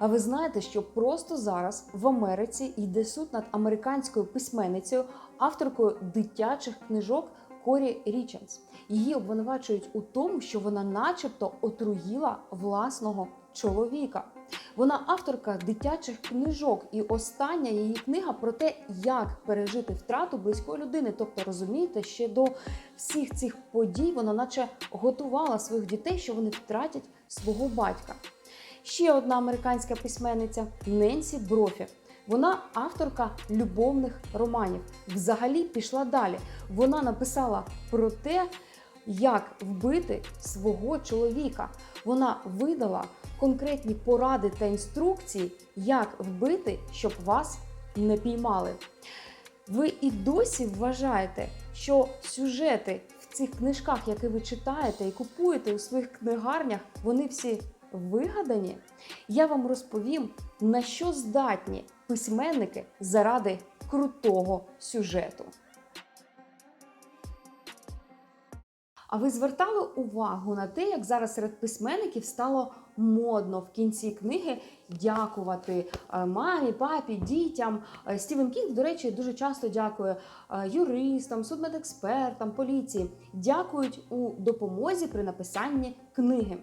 А ви знаєте, що просто зараз в Америці йде суд над американською письменницею, авторкою дитячих книжок Корі Річенс. Її обвинувачують у тому, що вона, начебто, отруїла власного чоловіка. Вона авторка дитячих книжок, і остання її книга про те, як пережити втрату близької людини. Тобто, розумієте, ще до всіх цих подій вона, наче, готувала своїх дітей, що вони втратять свого батька. Ще одна американська письменниця Ненсі Брофі. Вона авторка любовних романів. Взагалі пішла далі. Вона написала про те, як вбити свого чоловіка. Вона видала конкретні поради та інструкції, як вбити, щоб вас не піймали. Ви і досі вважаєте, що сюжети в цих книжках, які ви читаєте і купуєте у своїх книгарнях, вони всі вигадані? Я вам розповім, на що здатні письменники заради крутого сюжету. А ви звертали увагу на те, як зараз серед письменників стало модно в кінці книги дякувати е, мамі, папі, дітям. Е, Стівен Кінг, до речі, дуже часто дякує е, юристам, судмедекспертам, поліції. Дякують у допомозі при написанні книги.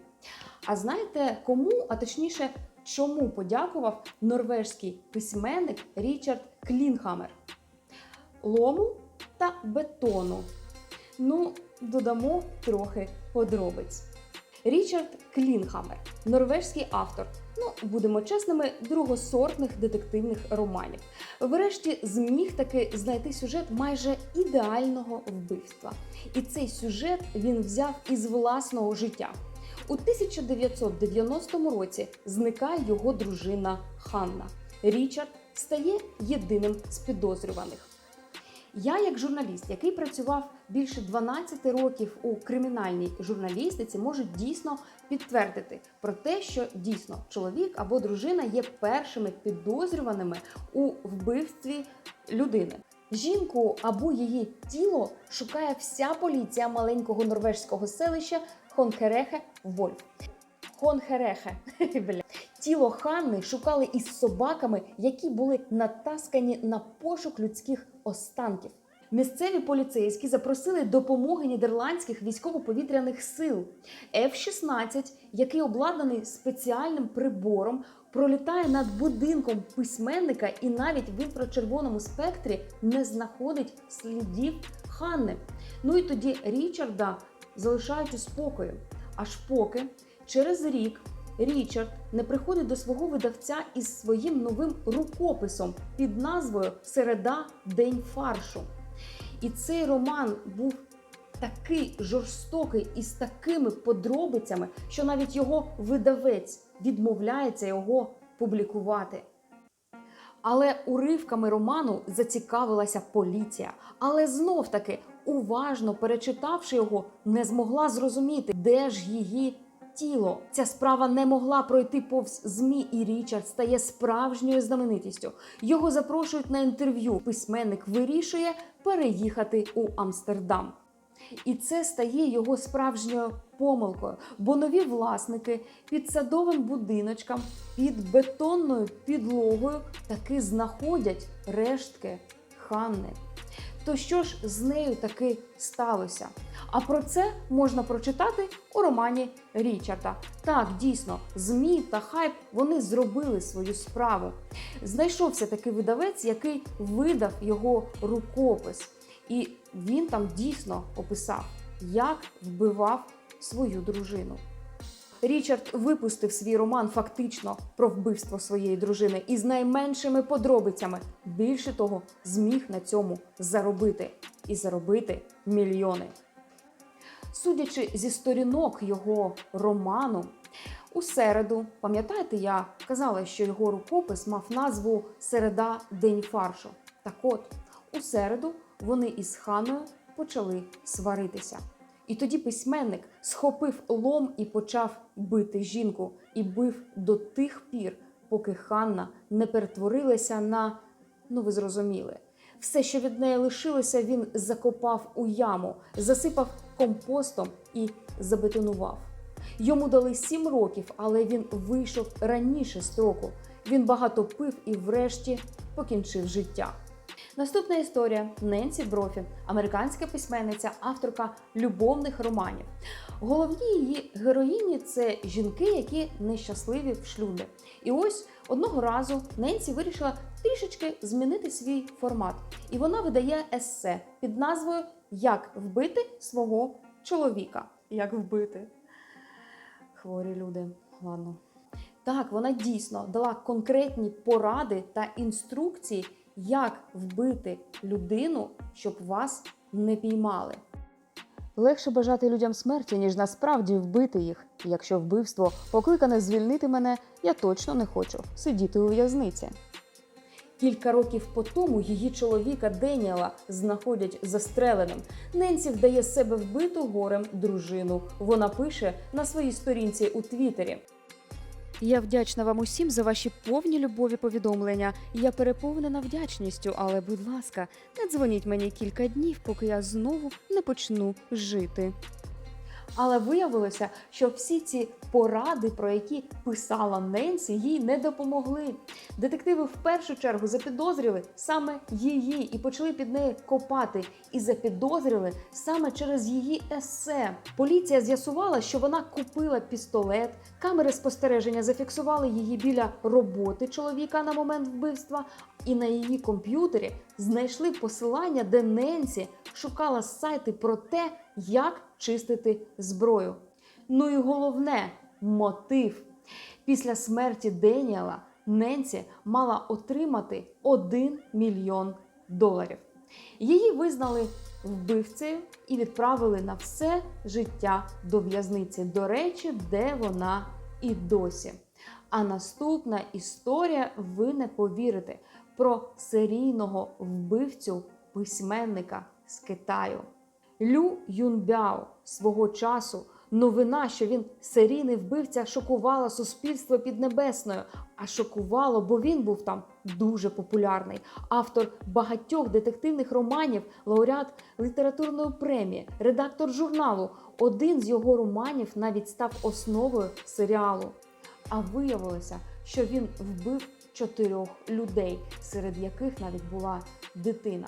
А знаєте кому, а точніше, чому подякував норвежський письменник Річард Клінхамер? Лому та бетону. Ну, додамо трохи подробиць. Річард Клінхамер, норвежський автор. Ну, будемо чесними, другосортних детективних романів. Врешті зміг таки знайти сюжет майже ідеального вбивства. І цей сюжет він взяв із власного життя. У 1990 році зникає його дружина Ханна. Річард стає єдиним з підозрюваних. Я, як журналіст, який працював більше 12 років у кримінальній журналістиці, можу дійсно підтвердити про те, що дійсно чоловік або дружина є першими підозрюваними у вбивстві людини. Жінку або її тіло шукає вся поліція маленького норвежського селища Хонхерехе Вольф. Хонхерехе. Тіло Ханни шукали із собаками, які були натаскані на пошук людських останків. Місцеві поліцейські запросили допомоги нідерландських військово-повітряних сил. F-16, який обладнаний спеціальним прибором, пролітає над будинком письменника і навіть в інфрачервоному спектрі не знаходить слідів Ханни. Ну і тоді Річарда залишають у спокою. Аж поки через рік Річард не приходить до свого видавця із своїм новим рукописом під назвою Середа День фаршу. І цей роман був такий жорстокий і з такими подробицями, що навіть його видавець відмовляється його публікувати. Але уривками роману зацікавилася поліція. Але знов таки, уважно перечитавши його, не змогла зрозуміти, де ж її тіло. Ця справа не могла пройти повз ЗМІ, і Річард стає справжньою знаменитістю. Його запрошують на інтерв'ю. Письменник вирішує переїхати у Амстердам. І це стає його справжньою помилкою, бо нові власники під садовим будиночком, під бетонною підлогою таки знаходять рештки Ханни. То що ж з нею таки сталося? А про це можна прочитати у романі Річарда. Так, дійсно, ЗМІ та хайп вони зробили свою справу. Знайшовся такий видавець, який видав його рукопис. І він там дійсно описав, як вбивав свою дружину. Річард випустив свій роман фактично про вбивство своєї дружини із найменшими подробицями. Більше того, зміг на цьому заробити і заробити мільйони. Судячи зі сторінок його роману, у середу, пам'ятаєте, я казала, що його рукопис мав назву Середа День фаршу. Так от, у середу вони із Ханою почали сваритися. І тоді письменник схопив лом і почав бити жінку, і бив до тих пір, поки Ханна не перетворилася на, ну ви зрозуміли, все, що від неї лишилося, він закопав у яму, засипав компостом і забетонував. Йому дали 7 років, але він вийшов раніше строку. Він багато пив і, врешті, покінчив життя. Наступна історія Ненсі Брофі, американська письменниця, авторка любовних романів. Головні її героїні це жінки, які нещасливі в шлюбі. І ось одного разу Ненсі вирішила трішечки змінити свій формат, і вона видає есе під назвою Як вбити свого чоловіка. Як вбити? Хворі люди. Ладно. Так, вона дійсно дала конкретні поради та інструкції, як вбити людину, щоб вас не піймали. Легше бажати людям смерті, ніж насправді вбити їх. Якщо вбивство покликане звільнити мене, я точно не хочу сидіти у в'язниці. Кілька років по тому її чоловіка Деніела знаходять застреленим. Ненсі вдає себе вбиту горем дружину. Вона пише на своїй сторінці у Твіттері. Я вдячна вам усім за ваші повні любові повідомлення. Я переповнена вдячністю, але, будь ласка, не дзвоніть мені кілька днів, поки я знову не почну жити. Але виявилося, що всі ці поради, про які писала Ненсі, їй не допомогли. Детективи в першу чергу запідозрили саме її і почали під нею копати. І запідозрили саме через її есе. Поліція з'ясувала, що вона купила пістолет. Камери спостереження зафіксували її біля роботи чоловіка на момент вбивства. І на її комп'ютері знайшли посилання, де Ненсі шукала сайти про те, як чистити зброю. Ну і головне мотив. Після смерті Деніела Ненсі мала отримати 1 мільйон доларів. Її визнали вбивцею і відправили на все життя до в'язниці. До речі, де вона і досі. А наступна історія ви не повірите про серійного вбивцю письменника з Китаю. Лю Юнбяо свого часу новина, що він серійний вбивця, шокувала суспільство піднебесною. А шокувало, бо він був там дуже популярний. Автор багатьох детективних романів, лауреат літературної премії, редактор журналу. Один з його романів навіть став основою серіалу. А виявилося, що він вбив чотирьох людей, серед яких навіть була дитина.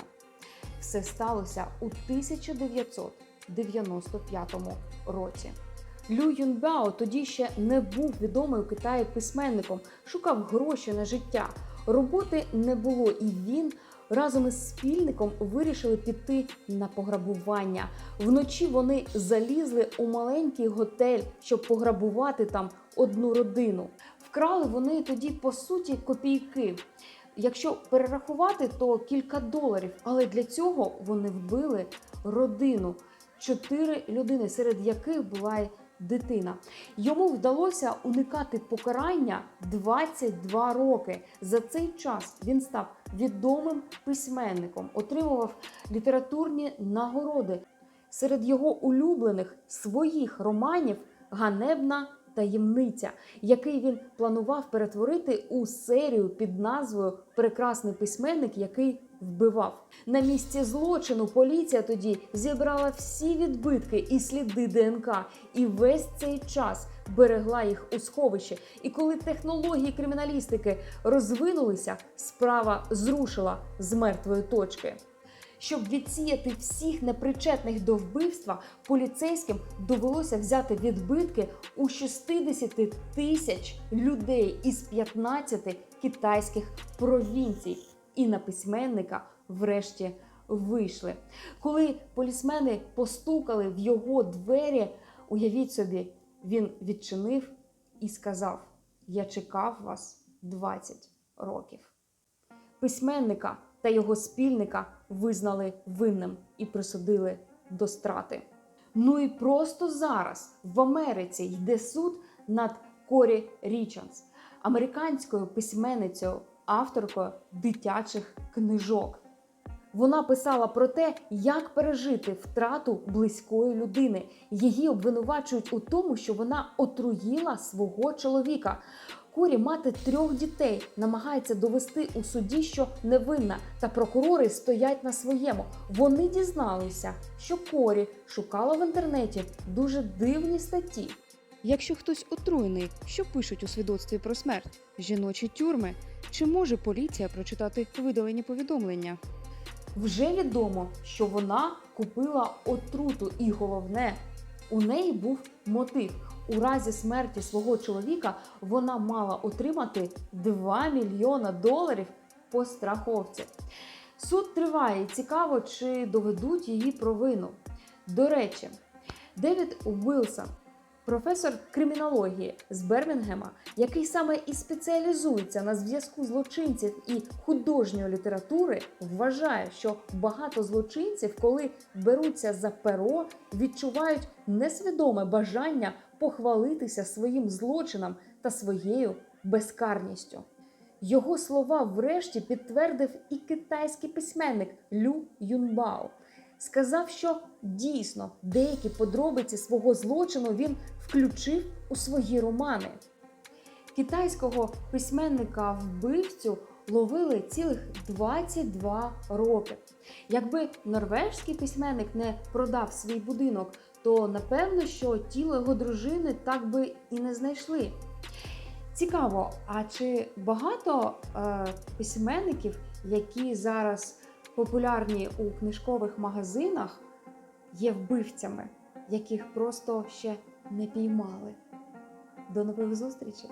Все сталося у 1995 році. Лю Юнбао тоді ще не був відомий у Китаї письменником, шукав гроші на життя. Роботи не було, і він разом із спільником вирішили піти на пограбування. Вночі вони залізли у маленький готель, щоб пограбувати там одну родину. Вкрали вони тоді по суті копійки. Якщо перерахувати, то кілька доларів. Але для цього вони вбили родину чотири людини, серед яких була й дитина. Йому вдалося уникати покарання 22 роки. За цей час він став відомим письменником, отримував літературні нагороди. Серед його улюблених своїх романів ганебна таємниця, який він планував перетворити у серію під назвою Прекрасний письменник, який вбивав. На місці злочину поліція тоді зібрала всі відбитки і сліди ДНК, і весь цей час берегла їх у сховищі. І коли технології криміналістики розвинулися, справа зрушила з мертвої точки. Щоб відсіяти всіх непричетних до вбивства, поліцейським довелося взяти відбитки у 60 тисяч людей із 15 китайських провінцій. І на письменника врешті вийшли. Коли полісмени постукали в його двері, уявіть собі, він відчинив і сказав: Я чекав вас 20 років. Письменника та його спільника визнали винним і присудили до страти. Ну і просто зараз в Америці йде суд над Корі Річанс, американською письменницею, авторкою дитячих книжок. Вона писала про те, як пережити втрату близької людини. Її обвинувачують у тому, що вона отруїла свого чоловіка. Корі, мати трьох дітей, намагається довести у суді, що невинна, та прокурори стоять на своєму. Вони дізналися, що Корі шукала в інтернеті дуже дивні статті. Якщо хтось отруєний, що пишуть у свідоцтві про смерть? Жіночі тюрми? Чи може поліція прочитати видалені повідомлення? Вже відомо, що вона купила отруту, і головне, у неї був мотив. У разі смерті свого чоловіка вона мала отримати 2 мільйона доларів по страховці. Суд триває. Цікаво, чи доведуть її провину. До речі, Девід Уилсон, професор кримінології з Бермінгема, який саме і спеціалізується на зв'язку злочинців і художньої літератури, вважає, що багато злочинців, коли беруться за перо, відчувають несвідоме бажання похвалитися своїм злочином та своєю безкарністю. Його слова врешті підтвердив і китайський письменник Лю Юнбао. Сказав, що дійсно деякі подробиці свого злочину він включив у свої романи. Китайського письменника вбивцю ловили цілих 22 роки. Якби норвежський письменник не продав свій будинок, то напевно, що тіло його дружини так би і не знайшли. Цікаво, а чи багато е, письменників, які зараз популярні у книжкових магазинах, є вбивцями, яких просто ще не піймали? До нових зустрічей!